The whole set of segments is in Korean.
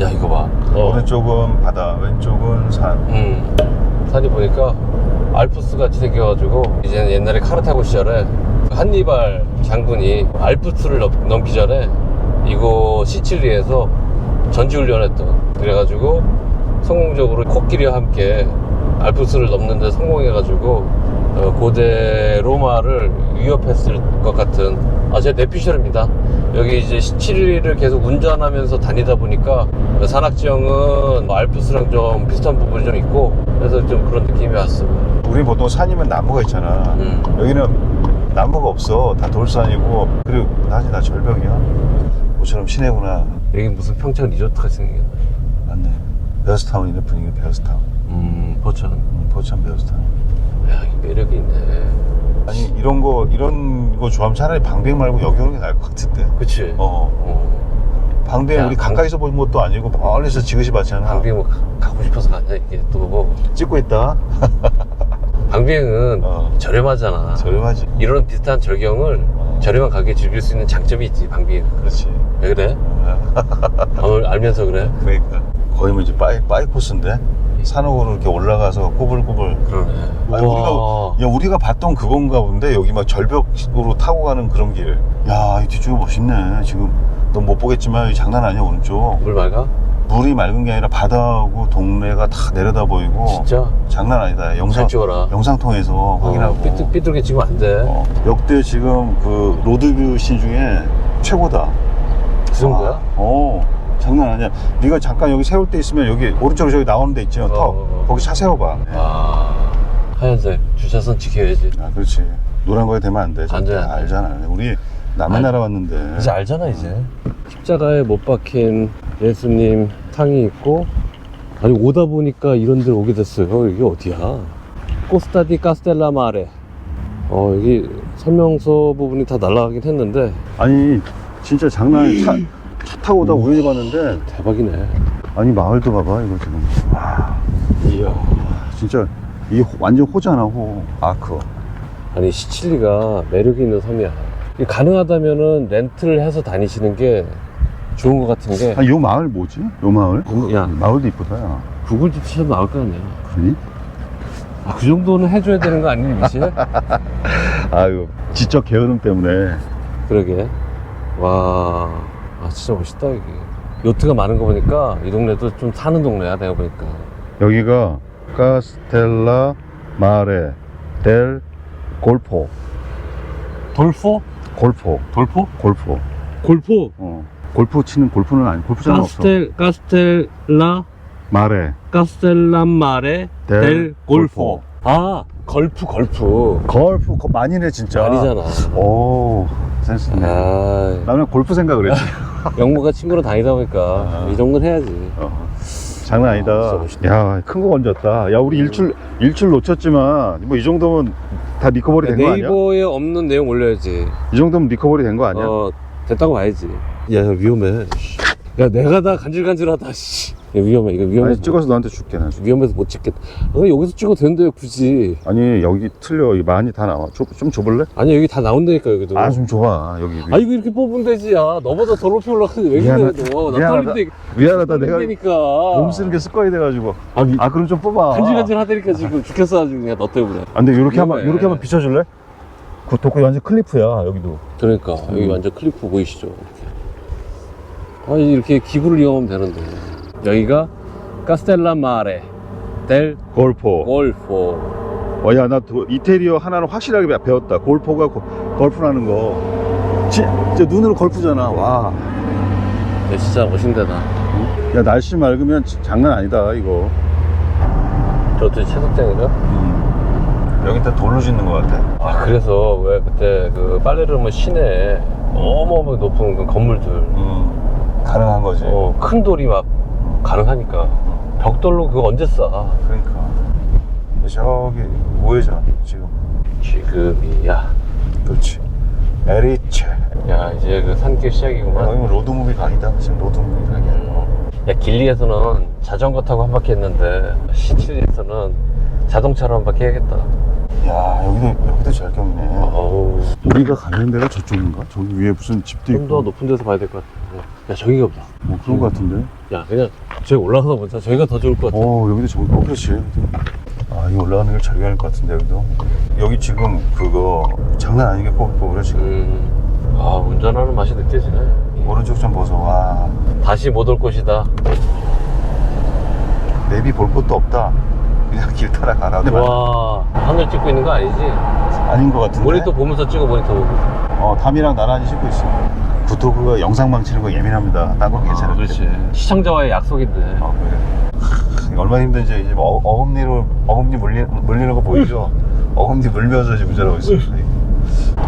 야 이거 봐. 어. 오른쪽은 바다, 왼쪽은 산. 음. 산이 보니까 알프스 같이 생겨가지고 이제는 옛날에 카르타고 시절에 한니발 장군이 알프스를 넘- 넘기 전에 이거 시칠리에서 전지훈련했던 그래가지고 성공적으로 코끼리와 함께 알프스를 넘는데 성공해가지고 어, 고대 로마를 위협했을 것 같은 아, 제 내피셜입니다. 여기 이제 시칠리를 계속 운전하면서 다니다 보니까 산악지형은 뭐 알프스랑 좀 비슷한 부분이 좀 있고 그래서 좀 그런 느낌이 왔어. 우리 보통 산이면 나무가 있잖아. 음. 여기는 나무가 없어. 다 돌산이고. 그리고 낮이 다 절벽이야. 모처럼 시내구나. 여기 무슨 평창 리조트 같이 생겼네. 맞네. 베어스타운이네 분위기 베어스타운. 음, 포천. 음, 포천 베어스타운. 야, 이 매력이 있네. 아니 이런 거 이런 거 좋아하면 차라리 방백 말고 여기 오는 게 나을 것 같은데. 그치? 어. 어. 방배 야, 우리 방- 가까이서 본 것도 아니고 멀리서 지그시 봤잖아. 방비행 뭐 가- 가고 싶어서 가냐, 이게 또 뭐. 찍고 있다. 방비행은 어. 저렴하잖아. 저렴하지. 이런 비슷한 절경을 어. 저렴한 가격에 즐길 수 있는 장점이 있지, 방비행. 그렇지. 왜 그래? 오늘 알면서 그래? 그러니까 거의 뭐 이제 빠이 빠이 코스인데 산옥으로 이렇게 올라가서 꼬불꼬불. 그러네. 아니, 우리가 야 우리가 봤던 그건가 본데 여기 막 절벽으로 타고 가는 그런 길. 야, 이 뒤쪽이 멋있네. 지금 넌 못 보겠지만 여기 장난 아니야 오른쪽. 물 맑아? 물이 맑은 게 아니라 바다하고 동네가 다 내려다 보이고. 진짜? 장난 아니다. 영상 잘 찍어라. 영상 통해서 확인하고. 어, 삐뚤, 삐뚤게 찍으면 안 돼. 어, 역대 지금 그 로드뷰 씬 중에 최고다. 그 정도야? 아, 어, 장난 아니야. 네가 잠깐 여기 세울 때 있으면 여기 오른쪽으로 저기 나오는 데 있죠. 어, 턱. 어, 어. 거기 차 세워봐. 아, 하얀색. 주차선 지켜야지. 아, 그렇지. 노란 거에 대면 안 돼. 안 돼, 절대. 안 돼. 알잖아. 우리 남의 알- 나라 왔는데. 이제 알잖아 이제 십자가에 못 박힌 예수님 상이 있고 아니 오다 보니까 이런 데 오게 됐어요 이게 어디야 코스타디 카스텔라 마레 어 여기 설명서 부분이 다 날라가긴 했는데 아니, 진짜 장난 차 타고 오다 우연히 봤는데. 대박이네 아니, 마을도 봐봐, 이거 지금. 와, 이야 진짜. 호- 완전 호잖아, 호. 아크. 아니 시칠리가 매력이 있는 섬이야 가능하다면은 렌트를 해서 다니시는 게 좋은 것 같은 게 아, 요 마을 뭐지? 요 마을? 야 마을도 이쁘다, 야. 구글 집 치셔도 나올 거 아니야 그러니? 아, 그 정도는 해줘야 되는 거 아니니 미실? 아유, 지적 게으름 때문에. 그러게. 와, 아, 진짜 멋있다, 여기. 요트가 많은 거 보니까 이 동네도 좀 사는 동네야, 내가 보니까. 여기가 카스텔라 마레 델 골포 돌포? 골포 돌포? 골포 골포. 어 골프 치는 골프는 아니 골프장 은 없어 카스텔, 카스텔라, 마레 카스텔란마레, 델 델 골포. 골포. 아, 걸프, 걸프. 골프 거 많이네 진짜 아니잖아. 오 센스 있네 아, 나는 골프 생각 그랬지 영모가 친구로 다니다 보니까 아. 이 정도는 해야지. 어, 장난 아, 아니다 진짜 멋있다. 야 큰 거 건졌다 야 우리 일출 일출 놓쳤지만 뭐 이 정도면 다 리커버리 된 거 아니야? 네이버에 없는 내용 올려야지. 이 정도면 리커버리 된 거 아니야? 어, 됐다고 봐야지. 야, 이거 위험해. 씨. 야, 내가 다 간질간질하다, 씨. 이거 위험해, 이거 위험해. 아니 찍어서 너한테 줄게 나 위험해서 못 찍겠다. 어, 여기서 찍어도 되는데, 굳이. 아니 여기 틀려 이 많이 다 나와 좀, 좀 줘볼래? 아니, 여기 다 나온다니까, 여기도. 아 좀 줘봐 여기 아, 이거 이렇게 뽑으면 되지, 야. 너보다 더 높이 올라가서 왜 그래, 미안하- 너. 나 미안하다. 떨린데, 미안하다 내가. 몸 쓰는 게 습관이 돼가지고 아, 미, 아 그럼 좀 뽑아 간질간질 하다니까 지금 죽겠어, 아주 그냥 너 때문에. 아 근데 이렇게 한번. 이렇게 한번 비춰줄래? 그 도쿄 완전 클리프야 여기도 그러니까, 여기 음. 완전 클리프 보이시죠? 이렇게. 아, 이렇게 기구를 이용하면 되는데. 여기가 카스텔라 마레 델 골포 골포. 어 야나 이태리어 하나는 확실하게 배- 배웠다 골포가 고- 골프라는 거 진짜 눈으로 골프잖아 와야 야, 진짜 멋있는데다. 날씨 맑으면 지- 장난 아니다 이거 저도 채석장인가? 음. 여기 다 돌로 짓는 것 같아 아 그래서 왜 그때 그 빨레르모 시내에 어마어마하게 높은 그 건물들 음. 가능한 거지. 어, 큰 돌이 막 가능하니까. 벽돌로 그거 언제 쌓아 그러니까. 저기 우회전 지금. 지금이야. 그렇지. 에리체. 야 이제 그 산길 시작이구만. 여기는 로드무비 각이다. 지금 로드무비 각이야. 음. 야 길리에서는 자전거 타고 한 바퀴 했는데 시칠리에서는 자동차로 한 바퀴 해야겠다. 야 여기도 여기도 잘 겪네. 어우. 우리가 가는 데가 저쪽인가? 저기 위에 무슨 집도 좀더 있고. 높은 데서 봐야 될 것 같아 야 저기가 보다 뭐 그런 거 같은데? 야 그냥 저기 올라가서 보자. 저기가 더 좋을 것 같아. 어 여기도 저기 어 그렇지 아 이거 올라가는 길 저기 갈것 같은데 여기도? 여기 지금 그거 장난 아니게 꼬불꼬불해 지금 음, 아 운전하는 맛이 느껴지네. 오른쪽 좀 보소 와. 다시 못올 곳이다. 내비 볼 것도 없다. 그냥 길 따라 가라 와 하늘 찍고 있는 거 아니지? 아닌 것 같은데? 모니터 보면서 찍어 모니터 보고. 어 담이랑 나란히 싣고 있어 구토크가 영상 망치는 거 예민합니다 딴건 괜찮아 아, 그렇지 시청자와의 약속인데 어, 그래. 얼마나 힘든지 이제 뭐 어, 어금니로 어금니 물리, 물리는 거 보이죠? 어금니 물면서 지금 운전하고 있어요.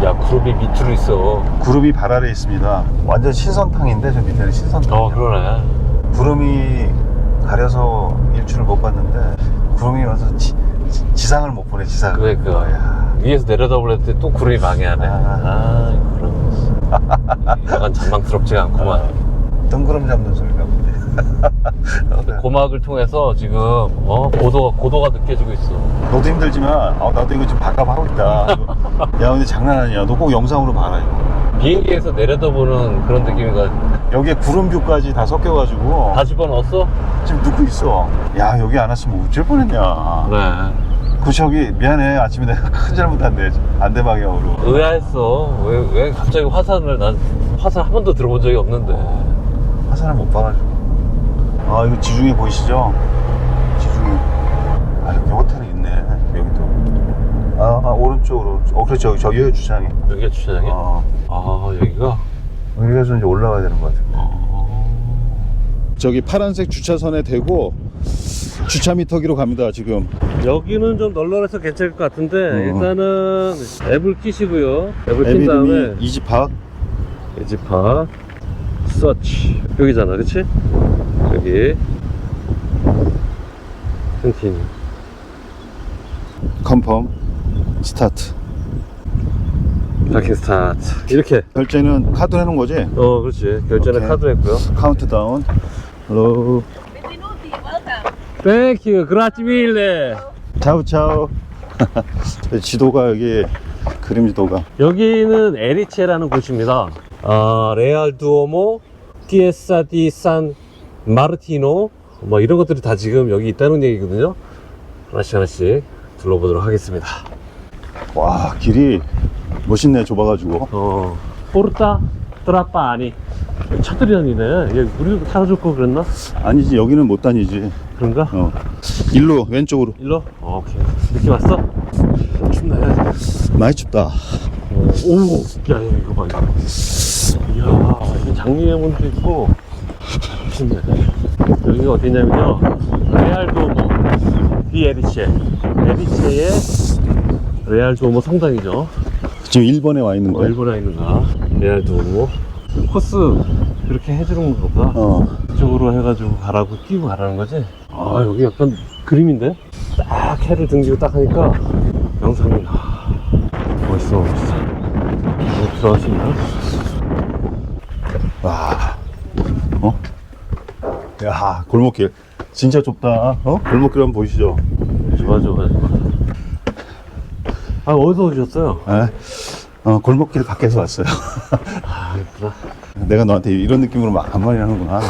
야 구름이 밑으로 있어 구름이 발 아래 있습니다. 완전 신선탕인데 저 밑에는 신선탕. 어 그러네 구름이 가려서 일출을 못 봤는데 구름이 와서 지, 상을 못 보네 지상을. 그러니까 어, 야. 위에서 내려다 볼때 또 구름이 방해하네 아. 아 약간 전망스럽지가 않구만 뜬구름 잡는 소리가 보네. 고막을 통해서 지금 어 고도가 고도가 느껴지고 있어 너도 힘들지만 아, 나도 이거 지금 바깥 하고 있다. 이거. 야 근데 장난 아니야. 너 꼭 영상으로 봐라 이거. 비행기에서 내려다보는 그런 느낌인가 여기에 구름 뷰까지 다 섞여가지고 다 집어넣었어? 지금 누구 있어? 야 여기 안 왔으면 어쩔 뻔했냐. 그래 그 저기 미안해 아침에 내가 큰 잘못한데 반대 방향으로. 의아했어 왜, 왜 갑자기 화산을 난 화산 한 번도 들어본 적이 없는데 화산을 못 봐가지고. 아 이거 지중해 보이시죠? 지중해. 아 여기 호텔이 있네 여기도. 아, 아, 오른쪽으로. 어 그렇죠 여기 저기 주차장이. 여기가 주차장이야? 어 아 여기가 여기서 이제 올라가야 되는 것 같아. 어... 저기 파란색 주차선에 대고 주차 미터기로 갑니다 지금. 여기는 좀 널널해서 괜찮을 것 같은데 어. 일단은 앱을 끼시고요 앱을 낀 에비름이 다음에 이지팍. 에지파 서치 여기잖아 그치? 여기 컨티뉴 컨펌 스타트. 파킹 스타트 이렇게 결제는 카드로 해놓은 거지? 어 그렇지 결제는 오케이. 카드로 했고요 카운트다운. 헬로. Welcome. 땡큐 그라치 밀레 차우 차우. 지도가 여기 그림 지도가. 여기는 에리체라는 곳입니다 아 레알 두오모 피에사 디 산 마르티노 뭐 이런 것들이 다 지금 여기 있다는 얘기거든요 하나씩 하나씩 둘러보도록 하겠습니다 와 길이 멋있네 좁아가지고. 어 포르타 트라파 아니 차들이 다니네 여기 우리도 타줄 거 그랬나? 아니지 여기는 못 다니지. 그런가? 어. 일로 왼쪽으로. 일로? 어, 오케이 느낌 왔어? 춥네 많이 춥다. 오, 야, 야, 이거 봐, 이거. 이야, 장미의문도 있고, 좋네. 여기가 어디냐면요, 레알 도모 디 에리체. 에리체의 레알 도모 성당이죠. 지금 1번에 와 있는 뭐 거야. 일본에 있는가? 레알도모. 코스 그렇게 해주는 건가 보다. 어. 이쪽으로 해가지고 가라고 끼고 가라는 거지? 아, 여기 약간 그림인데? 딱 해를 등지고 딱 하니까 영상이, 아, 멋있어, 멋있어. 여기 수 있나? 와. 어? 야 골목길 진짜 좁다. 어? 골목길 한번 보이시죠? 좋아, 좋아, 좋아. 아, 어디서 오셨어요? 에? 어 골목길 밖에서 왔어요. 아. 내가 너한테 이런 느낌으로 막 한마디 하는구나.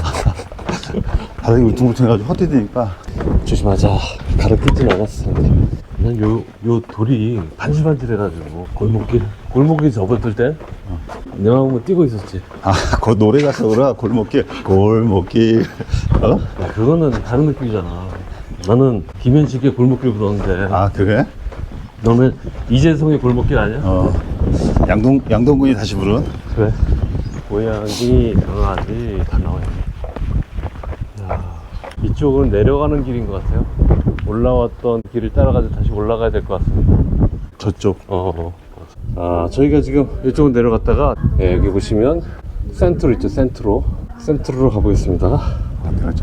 바닥이 울퉁불퉁해가지고 헛디디니까 조심하자. 가르치진 않았어. 난 요, 요 돌이 반질반질해가지고, 골목길, 골목길 접어들 때, 내 마음은 뛰고 있었지. 아, 그 노래 가서 그래 골목길 골목길 어? 야, 그거는 다른 느낌이잖아. 나는 김현식의 골목길 부르는데, 아 그래? 너는 이재성의 골목길 아니야? 어 양동 양동근이 다시 부른 그래. 고양이, 강아지 다 나와요. 야, 이쪽은 내려가는 길인 것 같아요. 올라왔던 길을 따라가서 다시 올라가야 될 것 같습니다. 저쪽 어, 어. 아, 저희가 지금 이쪽으로 내려갔다가, 예, 여기 보시면 센트로 있죠, 센트로. 센트로로 가보겠습니다.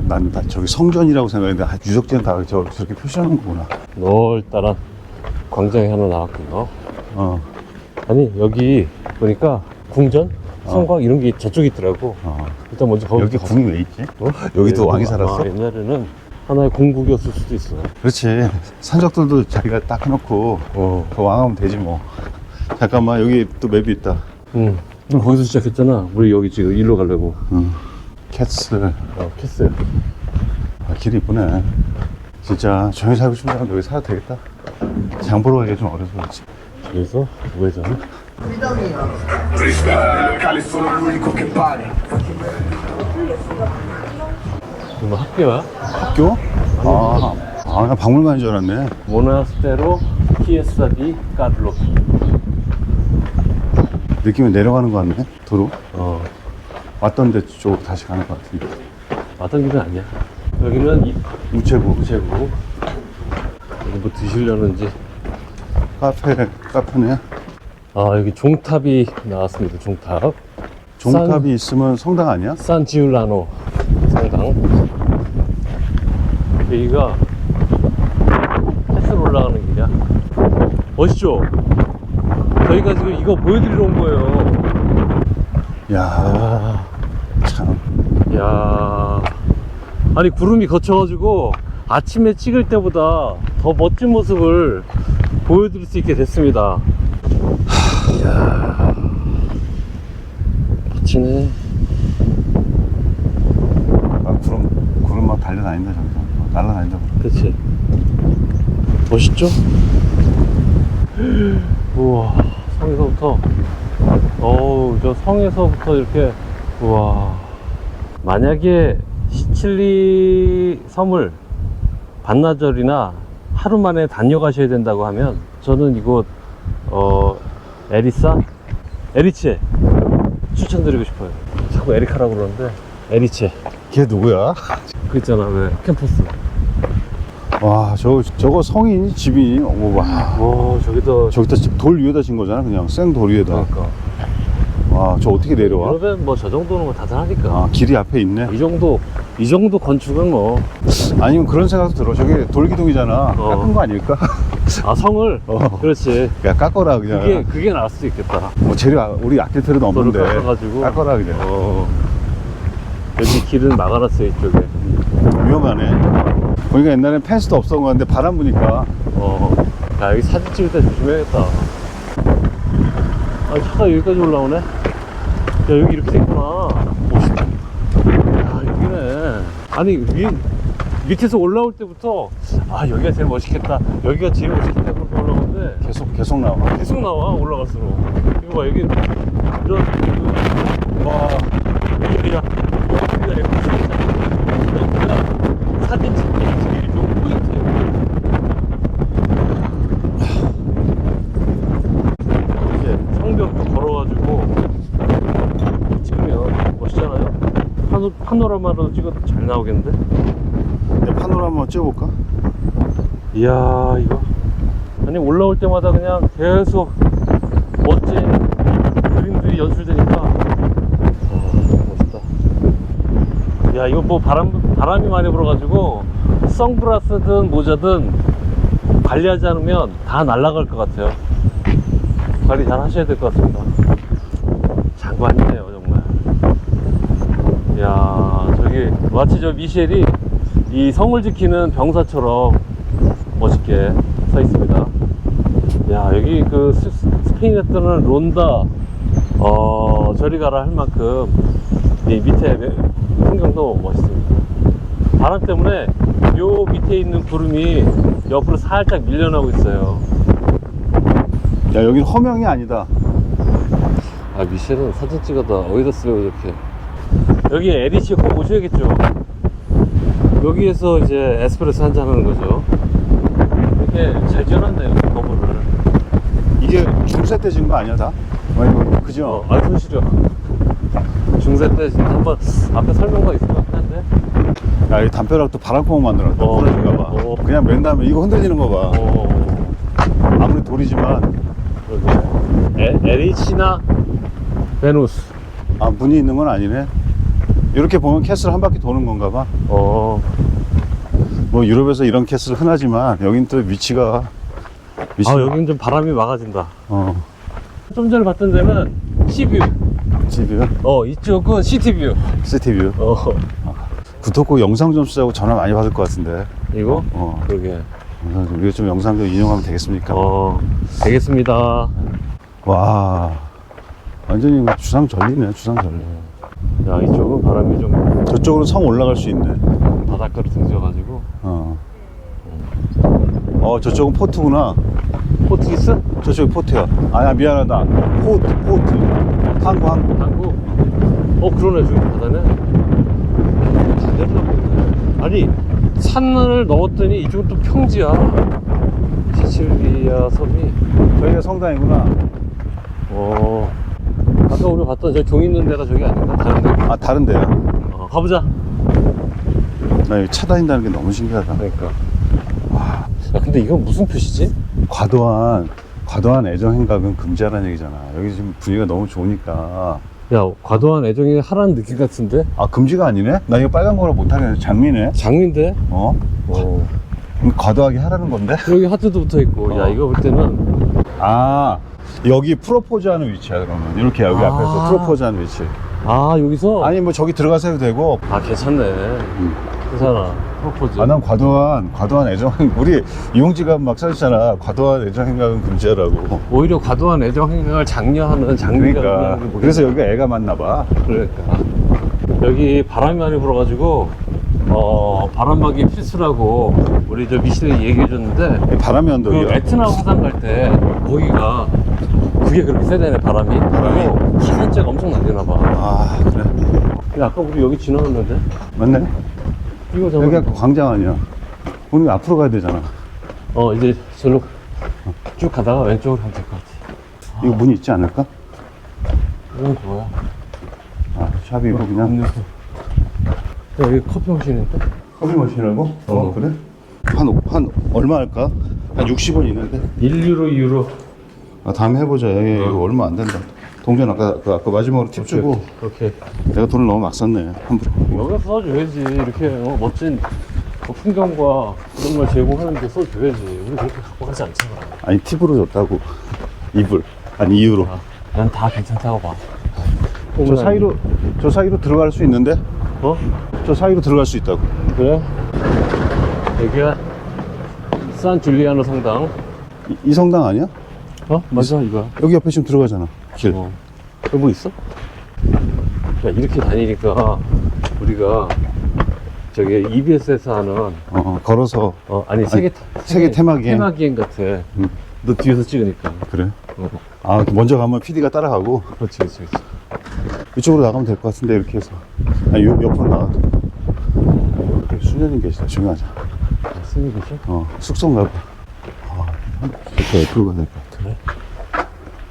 난, 난 저기 성전이라고 생각했는데 아, 유적지는 다 저, 저렇게 표시하는 거구나 넓다란 광장이 하나 나왔군요. 어, 아니, 여기 보니까 궁전? 성곽 이런 게 저쪽에 있더라고. 어. 일단 먼저 거기 여기 가서- 궁이 왜 있지? 어? 여기도 왕이 아마 살았어? 옛날에는 하나의 궁극이었을 수도 있어. 그렇지 산적들도 자기가 딱 해놓고 어. 그 왕하면 되지 뭐 잠깐만 여기 또 맵이 있다 응. 그럼 거기서 시작했잖아. 우리 여기 지금 일로 가려고. 응. 캐슬. 어, 캐슬. 아, 길이 이쁘네. 진짜 조용히 살고 싶은 사람 여기 살아도 되겠다. 장 보러 가기가 좀 어려서 그렇지. 그래서 우회전. 이거 학교야? 학교? 아, 아, 나 박물관인 줄 알았네. 모나스테로 키에사디 까르로. 느낌이 내려가는 거 같네. 도로. 어, 왔던 데쪽 다시 가는 것 같은데. 왔던 길은 아니야. 여기는 이 우체국. 우체국. 뭐 드시려는지. 카페, 카페네. 아, 여기 종탑이 나왔습니다. 종탑. 종탑이 있으면 성당 아니야? 산 지울라노 성당. 여기가 캐슬 올라가는 길이야. 멋있죠? 저희가 지금 이거 보여드리러 온 거예요. 야 아, 참. 야. 아니, 구름이 거쳐가지고 아침에 찍을 때보다 더 멋진 모습을 보여드릴 수 있게 됐습니다. 이야. 멋지네. 아, 구름, 구름 막 달려다닌다, 저기서. 날아다닌다. 그치 멋있죠? 우와 성에서부터 어우 저 성에서부터 이렇게 우와 만약에 시칠리 섬을 반나절이나 하루 만에 다녀가셔야 된다고 하면 저는 이곳 어 에리사 에리체 추천드리고 싶어요 자꾸 에리카라고 그러는데 에리체 걔 누구야? 그 있잖아 왜 캠퍼스 와, 저, 저거 성인이 집이, 오, 와. 와 저기도 저기다 돌 위에다 진 거잖아, 그냥. 생 돌 위에다. 그러니까 와, 저 어떻게 내려와? 유럽엔 뭐저 정도는 뭐 다들 하니까 아, 길이 앞에 있네. 이 정도 이 정도 건축은 뭐아 아니면 그런 생각도 들어. 저기 돌기둥이잖아. 어. 깎은 거 아닐까? 성을 어. 그렇지 야, 깎아라, 그냥. 그게 그게 나을 수도 있겠다 뭐 재료, 아- 우리 아낄 필요도 없는데. 깎아가지고. 깎아라, 그냥. 어 여기 길은 막아놨어요 이쪽에 위험하네. 보니까 옛날엔 펜스도 없었던 건데 바람 부니까. 어 야 여기 사진 찍을 때 조심해야겠다 아 차가 여기까지 올라오네 야 여기 이렇게 됐구나 멋있다 야 여기네 아니 위 밑에서 올라올 때부터 아 여기가 제일 멋있겠다 여기가 제일 멋있겠다 그렇게 올라오는데 계속, 계속 나와. 계속 나와 올라갈수록 이거 봐 여기 이런 그, 와 여기야 사진 찍기 제일 좋은 포인트예요 이제 성벽도 걸어가지고 찍으면 멋있잖아요 파노, 파노라마로 찍어도 잘 나오겠는데? 내 파노라 한번 찍어볼까? 이야 이거. 아니 올라올 때마다 그냥 계속 멋진 그림들이 연출되니까. 아, 멋있다. 야 이거 뭐 바람 바람이 많이 불어가지고 선글라스든 모자든 관리하지 않으면 다 날아갈 것 같아요. 관리 잘 하셔야 될 것 같습니다. 장관이네요 정말 야 저기 마치 저 미셸이 이 성을 지키는 병사처럼 멋있게 서 있습니다. 야 여기 그 스, 스페인에 뜨는 론다 어 저리 가라 할 만큼 이 밑에 풍경도 멋있습니다. 바람 때문에 요 밑에 있는 구름이 옆으로 살짝 밀려나고 있어요. 야, 여긴 허명이 아니다. 아 미셸은 사진 찍어다 어디다 쓰려고 이렇게 여기 에디치 꼭 오셔야겠죠 여기에서 이제 에스프레소 한잔 하는 거죠 이렇게 잘 지어놨네요 건물을 이게 중세 때진거 아니야, 다? 아니, 뭐, 그죠? 어, 아 손시려 중세 때 한번 앞에 설명가 있을 것 같긴 한데 야, 이 담벼락도 바람구멍 만들었다. 어. 부러진가 봐. 어. 그냥 맨 다음에 이거 흔들리는 거 봐. 어 아무리 돌이지만, 그러게 에, 에리치나 베누스 아, 문이 있는 건 아니네. 이렇게 보면 캐슬 한 바퀴 도는 건가 봐. 어. 뭐 유럽에서 이런 캐슬 흔하지만 여긴 또 위치가 위치 아, 여긴 좀 바람이 막아진다. 어. 좀 전에 봤던 데는 시뷰. 집이요? 어 이쪽은 시티뷰. 시티뷰? 어. 구독고 영상 좀 쓰자고 전화 많이 받을 것 같은데. 이거? 어. 그러게. 영상 좀 이거 좀 영상 좀 인용하면 되겠습니까? 어 되겠습니다. 와. 완전히 뭐 주상 전리네 주상 전리. 야 이쪽은 바람이 좀 저쪽으로 성 올라갈 수 있네. 바닷가로 등져가지고 어. 어, 저쪽은 포트구나. 포트기스? 저쪽이 포트야. 아야, 미안하다. 포트, 포트. 항구, 항구. 한국? 어 그러네 저기 바다네 다 내려보네 아니 산을 넘었더니 이쪽은 또 평지야 시칠리아 섬이 저기가 성당이구나. 어 아까 우리 봤던 저 종 있는 데가 저기 아닌가? 다른 데? 아, 다른 데야. 어, 가보자 나 여기 차 다닌다는 게 너무 신기하다. 그러니까 야 근데 이건 무슨 표시지? 과도한, 과도한 애정 행각은 금지하라는 얘기잖아. 여기 지금 분위기가 너무 좋으니까. 야 과도한 애정이 하라는 느낌 같은데? 아, 금지가 아니네? 나 이거 빨간 거로 못하겠네. 장미네. 장미인데? 어? 어 그럼 과도하게 하라는 건데? 여기 하트도 붙어 있고 야 어. 이거 볼 때는 아, 여기 프로포즈 하는 위치야, 그러면. 이렇게 여기 아. 앞에서 프로포즈 하는 위치. 아 여기서? 아니, 뭐 저기 들어가서 해도 되고. 아 괜찮네 괜찮아 프로포즈 아, 난 과도한, 과도한 애정, 우리 이용지가 막 써있잖아. 과도한 애정 행각은 금지하라고. 오히려 과도한 애정 행각을 장려하는 장미가 그러니까. 그래서 여기가 애가 많나 봐. 그러니까 여기 바람이 많이 불어가지고 어 바람막이 필수라고 우리 저 미실이 얘기해 줬는데 바람이 그 언덕이야. 베트남 화산 갈 때 거기가 그게 그렇게 세대네 바람이 바람이? 그리고 화산재가 엄청 날리나 봐 아, 그래. 근데 아까 우리 여기 지나갔는데 맞네. 이거 저거 여기 아까 광장 아니야. 우리 앞으로 가야 되잖아. 어 이제 저로 쭉 가다가 왼쪽으로 가면 될 것 같아 이거 문 있지 않을까? 이건 뭐야 아, 샵이고 그냥. 음료수 야, 여기 커피 머신인데? 커피 마시라고? 어. 그래? 한, 한, 얼마 할까? 한 60원 있는데? 1유로 2유로 아, 다음에 해보자. 야, 이거 어. 얼마 안 된다. 동전 아까, 그 아까 마지막으로 팁 주고 오케이 내가 돈을 너무 막 썼네. 함부로. 여기가 써줘야지 이렇게 어, 멋진 어, 풍경과 이런 걸 제공하는데 써줘야지 우리 그렇게 갖고 가지 않잖아 아니, 팁으로 줬다고. 이불. 아니, 이유로. 난 다 괜찮다고 봐저 사이로, 저 사이로 들어갈 수 있는데? 어? 저 사이로 들어갈 수 있다고. 그래? 여기가 산 줄리아노 성당 이, 이 성당 아니야? 어? 맞아 이거야 여기 옆에 지금 들어가잖아. 길. 어. 여기 뭐 있어? 야 이렇게 다니니까 우리가 저기 EBS에서 하는 어, 어, 걸어서. 어 아니 세계 세계 테마기행. 테마기행 같아 음. 너 뒤에서 찍으니까 그래? 어. 아, 먼저 가면 PD가 따라가고 그렇지 그렇지 그렇지 이쪽으로 나가면 될 것 같은데 이렇게 해서 아니 요, 옆으로 나가 여기 수녀님 계시다 아, 스님 계셔? 어 숙소인가 봐 아, 이렇게 옆으로 가야 될 것 같아 그래?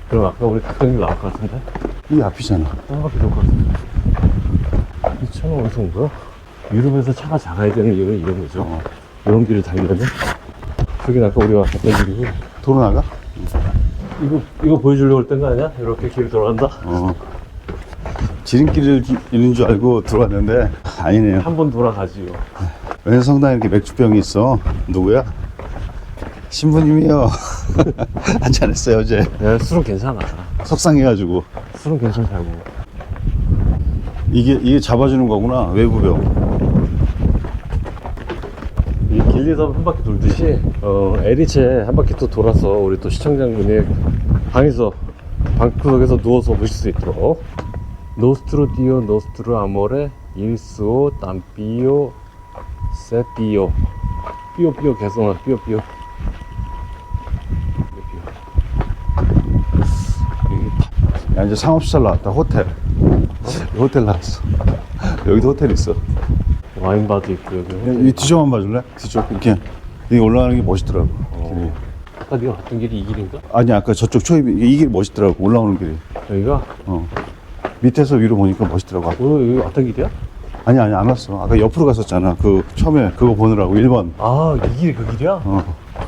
그럼 아까 우리 길 나올 것 같은데? 이 앞이잖아 땅밖에 좋을 것 같은데? 이 차는 어디서 온 거야? 유럽에서 차가 작아야 되는 이유는 이런 거죠. 어. 이런 길을 달리면 저긴 아까 우리가 갔던 길이고 도로 나가? 이거 이거 보여주려고 했던 거 아니야? 이렇게 길 돌아간다? 어 지름길을 있는 줄 알고 들어왔는데 아니네요 한 번 돌아가지요. 왜 성당에 이렇게 맥주병이 있어 누구야? 신부님이요 한잔 했어요 어제 야, 술은 괜찮아. 속상해가지고 술은 괜찮다고. 이게 이게 잡아주는 거구나 외부병 이 길리섬 한 바퀴 돌듯이 어, 에리체 한 바퀴 또 돌아서 우리 또 시청자분이 방에서 방구석에서 누워서 보실 수 있도록 노스트로 디오 노스트로 아모레 일수오 땀삐오 세삐오. 삐오 삐오 개성아 삐오 삐오. 여기 야 이제 상업시설 나왔다 호텔. 호텔 나왔어. 여기도 호텔 있어. 와인바도 있고 여기 이 뒤쪽만 봐줄래? 뒤쪽 이렇게. 이게 올라가는 게 멋있더라고 길이. 아까 네가 갔던 길이 이 길인가? 아니 아까 저쪽 초입이 이게 이게 멋있더라고 올라오는 길이. 여기가? 어 밑에서 위로 보니까 멋있더라고 어, 여기 왔던 길이야? 아니 아니 안 왔어 아까 옆으로 갔었잖아 그 처음에 그거 보느라고 1번 아, 이 길이 그 길이야? 어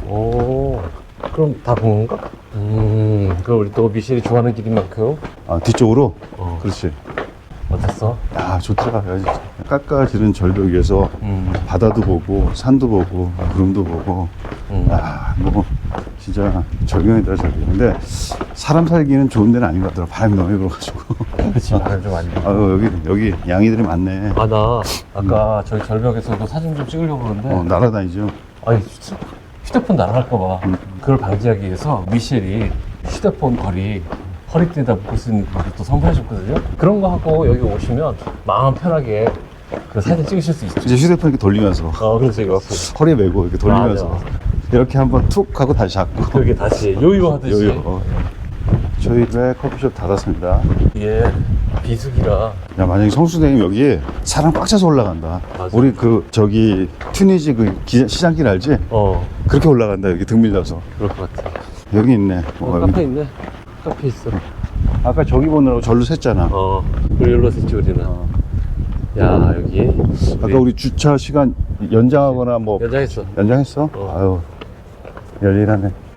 오, 그럼 다 본 건가? 음, 그럼 우리 또 미셸이 좋아하는 길인 만큼 아, 뒤쪽으로 어. 그렇지 어땠어? 야 좋더라 여기 깎아지른 절벽 위에서 음, 바다도 보고 산도 보고 구름도 보고 음. 아뭐 진짜 절경이다 절경 근데 사람 살기는 좋은 데는 아닌 것 같더라 바람이 너무 불어가지고 나를 좀안 돼. 아 여기 여기 양이들이 많네 아, 나 아까 저희 절벽에서도 사진 좀 찍으려고 그러는데, 어 날아다니죠 아니, 휴- 휴대폰 날아갈까봐. 그걸 방지하기 위해서 미셸이 휴대폰 거리 허리띠에다 묶을 수 있는 것도 또 선보여줬거든요. 그런 거 하고 여기 오시면 마음 편하게 그 사진 찍으실 수 있죠. 이제 휴대폰 이렇게 돌리면서 어, 그렇죠, 이거. 허리에 메고 이렇게 돌리면서 맞아. 이렇게 한번 툭 하고 다시 잡고 그렇게 다시 요요 하듯이. 요요. 어. 저희 왜 커피숍 닫았습니다. 이게 비수기라 야 만약에 성수대님 여기 사람 꽉 차서 올라간다. 맞아. 우리 그 저기 튜니지 그 기- 시장길 알지? 어 그렇게 올라간다 여기 등 밀려서. 그럴 것 같아. 여기 있네. 어, 어, 카페 있네. 카페 있어. 아까 저기 보느라고 절로 샜잖아. 어 그리고 여기로 했지 우리는. 어. 야 여기. 아까 우리 주차 시간 연장하거나 뭐 연장했어. 연장했어? 어. 아유 열일하네.